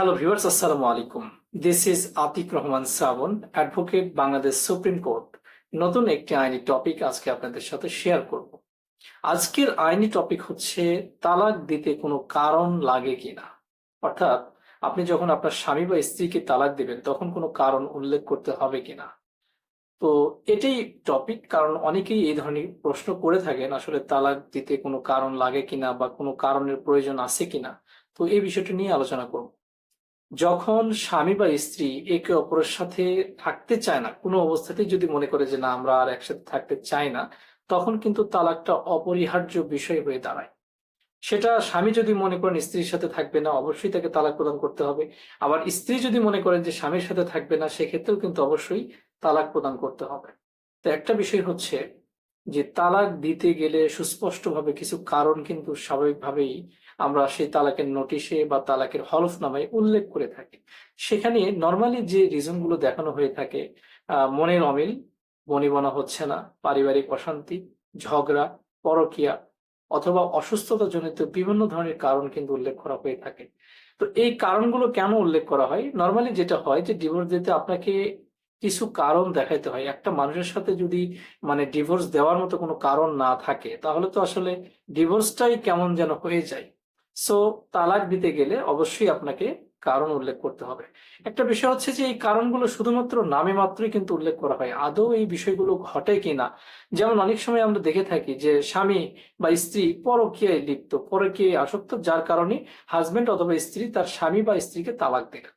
Hello viewers আসসালামু আলাইকুম this is Atiq Rahman Shrabon advocate Bangladesh supreme court নতুন একটি আইনি টপিক আজকে আপনাদের সাথে শেয়ার করব। আজকের আইনি টপিক হচ্ছে, তালাক দিতে কোনো কারণ লাগে কিনা? অর্থাৎ, আপনি যখন আপনার স্বামী বা স্ত্রীকে তালাক দিবেন, তখন কোনো কারণ উল্লেখ করতে হবে কিনা? তো, এটাই টপিক কারণ অনেকেই এই ধরনের প্রশ্ন করে থাকেন, আসলে তালাক দিতে কোনো কারণ লাগে কিনা বা কোনো কারণের প্রয়োজন আছে কিনা? তো এই বিষয়টা নিয়ে আলোচনা করব। যখন স্বামী বা স্ত্রী একে অপরের সাথে থাকতে চায় না, কোনো অবস্থাতেই যদি মনে করে যে না, আমরা আর একসাথে থাকতে চাই না, তখন কিন্তু তালাকটা অপরিহার্য বিষয় হয়ে দাঁড়ায়। সেটা স্বামী যদি মনে করেন স্ত্রীর সাথে থাকবে না, অবশ্যই তাকে তালাক প্রদান করতে হবে। আবার স্ত্রী যদি মনে করেন যে স্বামীর সাথে থাকবে না, সেক্ষেত্রেও কিন্তু অবশ্যই তালাক প্রদান করতে হবে। তো একটা বিষয় হচ্ছে যে তালাক দিতে গেলে সুস্পষ্টভাবে কিছু কারণ কিন্তু স্বাভাবিকভাবেই আমরা সেই তালাকের নোটিশে বা তালাকের হলফনামায় উল্লেখ করে থাকি। সেখানে নর্মালি যে রিজনগুলো দেখানো হয়ে থাকে মনের অমিল, বনিবনা হচ্ছে না, পারিবারিক অশান্তি, ঝগড়া, পরকিয়া অথবা অসুস্থতা জনিত বিভিন্ন ধরনের কারণ কিন্তু উল্লেখ করা হয়ে থাকে। তো এই কারণগুলো কেন উল্লেখ করা হয়? নর্মালি যেটা হয় যে ডিভোর্স দিতে আপনাকে কিছু কারণ দেখাইতে হয়। একটা মানুষের সাথে যদি মানে ডিভোর্স দেওয়ার মতো কোনো কারণ না থাকে, তাহলে তো আসলে ডিভোর্সটাই কেমন যেন হয়ে যায়। সো তালাক দিতে গেলে অবশ্যই আপনাকে কারণ উল্লেখ করতে হবে। একটা বিষয় হচ্ছে যে, এই কারণগুলো শুধুমাত্র নামে মাত্রই কিন্তু উল্লেখ করা হয়। আদৌ এই বিষয়গুলো ঘটে কিনা? যেমন অনেক সময় আমরা দেখে থাকি যে, স্বামী বা স্ত্রী পরকীয়ায় লিপ্ত, পরকীয়ায় আসক্ত, যার কারণে হাজবেন্ড অথবা স্ত্রী তার স্বামী বা স্ত্রীকে তালাক দেয়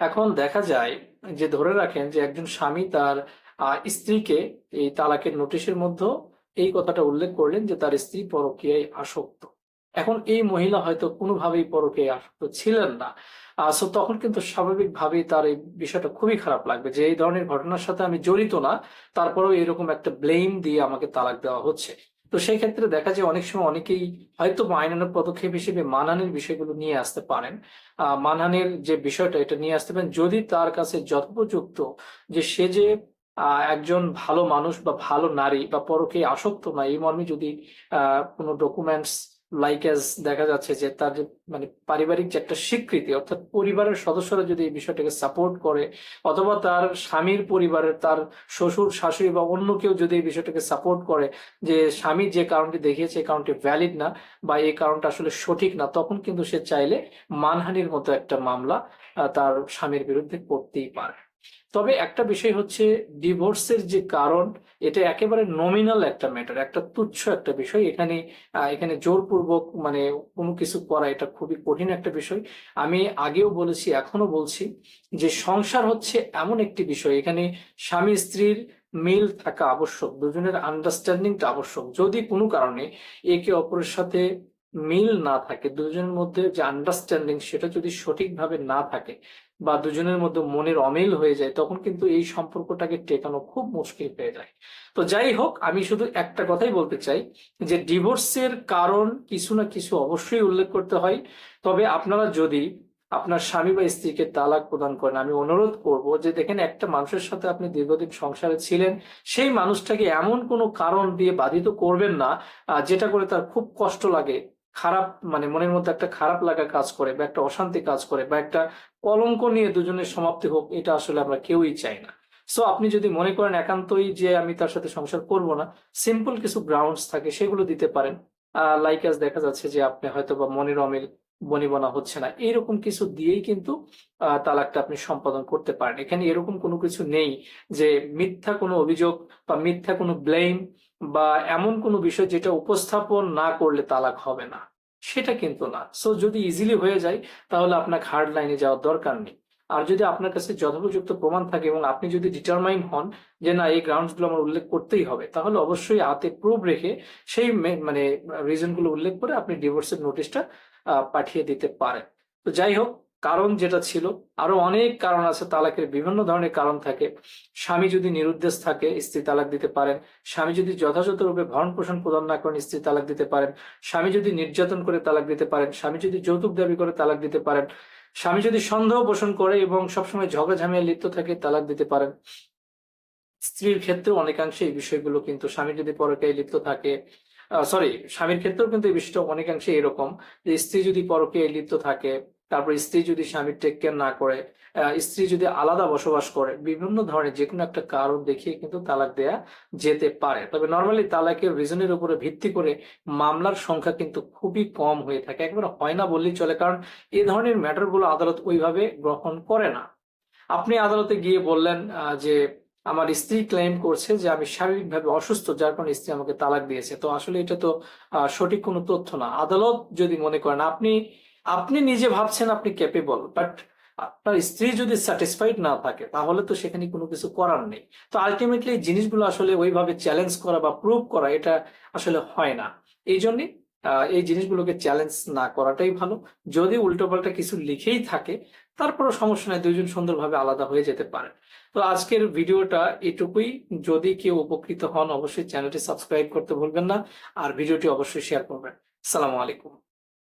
এখন দেখা যায় যে ধরে রাখেন যে একজন স্বামী তার স্ত্রীকে এই তালাকের নোটিশের মধ্যে এই কথাটা উল্লেখ করলেন যে তার স্ত্রী পরকীয়ায় আসক্ত। এখন এই মহিলা হয়তো কোনোভাবেই পরকীয়ায় আসক্ত ছিলেন না। সো তখন কিন্তু স্বাভাবিকভাবেই তার এই বিষয়টা খুবই খারাপ লাগবে যে এই ধরনের ঘটনার সাথে আমি জড়িত না, তারপরেও এরকম একটা ব্লেম দিয়ে আমাকে তালাক দেওয়া হচ্ছে। তো সেই ক্ষেত্রে দেখা যায় অনেক সময় অনেকেই হয়তো বা পদক্ষেপ হিসেবে মানহানির বিষয়গুলো নিয়ে আসতে পারেন। মানহানির যে বিষয়টা, এটা নিয়ে আসতে পারেন। যদি তার কাছে যথোপযুক্ত যে সে যে একজন ভালো মানুষ বা ভালো নারী বা পরকে আসক্ত না এই মর্মে যদি কোনো ডকুমেন্টস লাইক দেখা যাচ্ছে যে তার মানে পারিবারিক যে একটা স্বীকৃতি, অর্থাৎ পরিবারের সদস্যরা যদি এই বিষয়টাকে সাপোর্ট করে, অথবা তার স্বামীর পরিবারের তার শ্বশুর, শাশুড়ি বা অন্য কেউ যদি এই বিষয়টাকে সাপোর্ট করে যে স্বামী যে কারণটি দেখিয়েছে এই কারণটি ভ্যালিড না বা এই কারণটা আসলে সঠিক না, তখন কিন্তু সে চাইলে মানহানির মতো একটা মামলা তার স্বামীর বিরুদ্ধে করতেই পারে। তবে একটা বিষয় হচ্ছে ডিভোর্সের যে কারণ, এটা একেবারে নমিনাল একটা ম্যাটার একটা তুচ্ছ একটা বিষয়। এখানে এখানে জোরপূর্বক মানে কোনো কিছু করা এটা খুবই কঠিন একটা বিষয়। আমি আগেও বলেছি এখনও বলছি যে সংসার হচ্ছে এমন একটি বিষয়। এখানে স্বামী স্ত্রীর মিল থাকা আবশ্যক, দুজনের আন্ডারস্ট্যান্ডিংটা আবশ্যক। যদি কোনো কারণে একে অপরের সাথে মিল না থাকে, দুজনের মধ্যে যে আন্ডারস্ট্যান্ডিং সেটা যদি সঠিকভাবে না থাকে বা দুজনের মধ্যে মনের অমিল হয়ে যায়, তখন কিন্তু এই সম্পর্কটাকে টেকানো খুব মুশকিল হয়ে যায়। তো যাই হোক, আমি শুধু একটা কথাই বলতে চাই যে ডিভোর্সের কারণ কিছু না কিছু অবশ্যই উল্লেখ করতে হয়। তবে আপনারা যদি আপনার স্বামী বা স্ত্রীকে তালাক প্রদান করেন, আমি অনুরোধ করব যে দেখেন, একটা মানুষের সাথে আপনি দীর্ঘদিন সংসারে ছিলেন, সেই মানুষটাকে এমন কোনো কারণ দিয়ে বাধিত করবেন না যেটা করে তার খুব কষ্ট লাগে। খারাপ মানে মনের মধ্যে একটা খারাপ লাগা কাজ করে বা একটা অশান্তি কাজ করে বা একটা কলঙ্ক নিয়ে দুজনের সমাপ্তি হোক, এটা আসলে আমরা কেউই চাই না। সো আপনি যদি মনে করেন একান্তই যে আমি তার সাথে সংসার করব না সিম্পল কিছু গ্রাউন্ডস থাকে সেগুলো দিতে পারেন। লাইক আজ দেখা যাচ্ছে যে আপনি হয়তো বা মনের অমিল, বনিবনা হচ্ছে না। এরকম কিছু দিয়েই কিন্তু তালাকটা আপনি সম্পাদন করতে পারেন। এখানে এরকম কোনো কিছু নেই যে মিথ্যা কোনো অভিযোগ বা মিথ্যা কোনো ব্লেম বা এমন কোনো বিষয় যেটা উপস্থাপন না করলে তালাক হবে না। সেটা কিন্তু না। সো যদি ইজিলি হয়ে যায়, তাহলে আপনাকে হার্ড লাইনে যাওয়ার দরকার নেই। আর যদি আপনার কাছে যথোপযুক্ত প্রমাণ থাকে এবং আপনি যদি ডিটারমাইন হন যে না, এই গ্রাউন্ডসগুলো আমার উল্লেখ করতেই হবে, তাহলে অবশ্যই হাতে প্রুফ রেখে সেই মানে রিজনগুলো উল্লেখ করে আপনি ডিভোর্সের নোটিশটা পাঠিয়ে দিতে পারেন। তো যাই হোক কারণ যেটা ছিল, আরও অনেক কারণ আছে, তালাকের বিভিন্ন ধরনের কারণ থাকে। স্বামী যদি নিরুদ্দেশ থাকে, স্ত্রী তালাক দিতে পারেন। স্বামী যদি যথাযথ রূপে ভরণ পোষণ প্রদান না করেন, স্ত্রী তালাক দিতে পারেন। স্বামী যদি নির্যাতন করে তালাক দিতে পারেন, স্বামী যদি যৌতুক দাবি করে তালাক দিতে পারেন। স্বামী যদি সন্দেহ পোষণ করে এবং সবসময় ঝগড়া ঝামেলা লিপ্ত থাকে, তালাক দিতে পারেন। স্ত্রীর ক্ষেত্রেও অনেকাংশে এই বিষয়গুলো কিন্তু স্বামী যদি পরকায় লিপ্ত থাকে সরি স্বামীর ক্ষেত্রেও কিন্তু এই বিষয়টা অনেকাংশে এরকম যে স্ত্রী যদি পরকে লিপ্ত থাকে তারপর স্ত্রী যদি স্বামীর টেক কেয়ার না করে স্ত্রী যদি আলাদা বসবাস করে, বিভিন্ন ধরনের যে কোনো একটা কারণ দেখিয়ে কিন্তু তালাক দেয়া যেতে পারে। তবে নর্মালি তালাকের রিজনের উপরে ভিত্তি করে মামলার সংখ্যা কিন্তু খুবই কম হয়ে থাকে। একবারে হয় না বললেই চলে, কারণ এই ধরনের ম্যাটারগুলো আদালত ওইভাবে গ্রহণ করে না। আপনি আদালতে গিয়ে বললেন যে আমার স্ত্রী ক্লেম করছে যে আমি শারীরিকভাবে অসুস্থ, যার কারণে স্ত্রী আমাকে তালাক দিয়েছে। তো আসলে এটা তো সঠিক কোনো তথ্য না। আদালত যদি মনে করেন, আপনি আপনি নিজে ভাবছেন আপনি ক্যাপেবল বাট আপনার স্ত্রী যদি স্যাটিসফাইড না থাকে, তাহলে তো সেখানে কোনো কিছু করার নেই। তো আলটিমেটলি জিনিসগুলো আসলে ওইভাবে চ্যালেঞ্জ করা বা প্রুভ করা, এটা আসলে হয় না। এই জন্যে এই জিনিসগুলোকে চ্যালেঞ্জ না করাটাই ভালো। যদি উল্টোপাল্টা কিছু লিখেই থাকে, তারপরও সমস্যা নাই, দুইজন সুন্দরভাবে আলাদা হয়ে যেতে পারে। তো আজকের ভিডিওটা এটুকুই। যদি কেউ উপকৃত হন, অবশ্যই চ্যানেলটি সাবস্ক্রাইব করতে ভুলবেন না, আর ভিডিওটি অবশ্যই শেয়ার করবেন। সালামু আলাইকুম।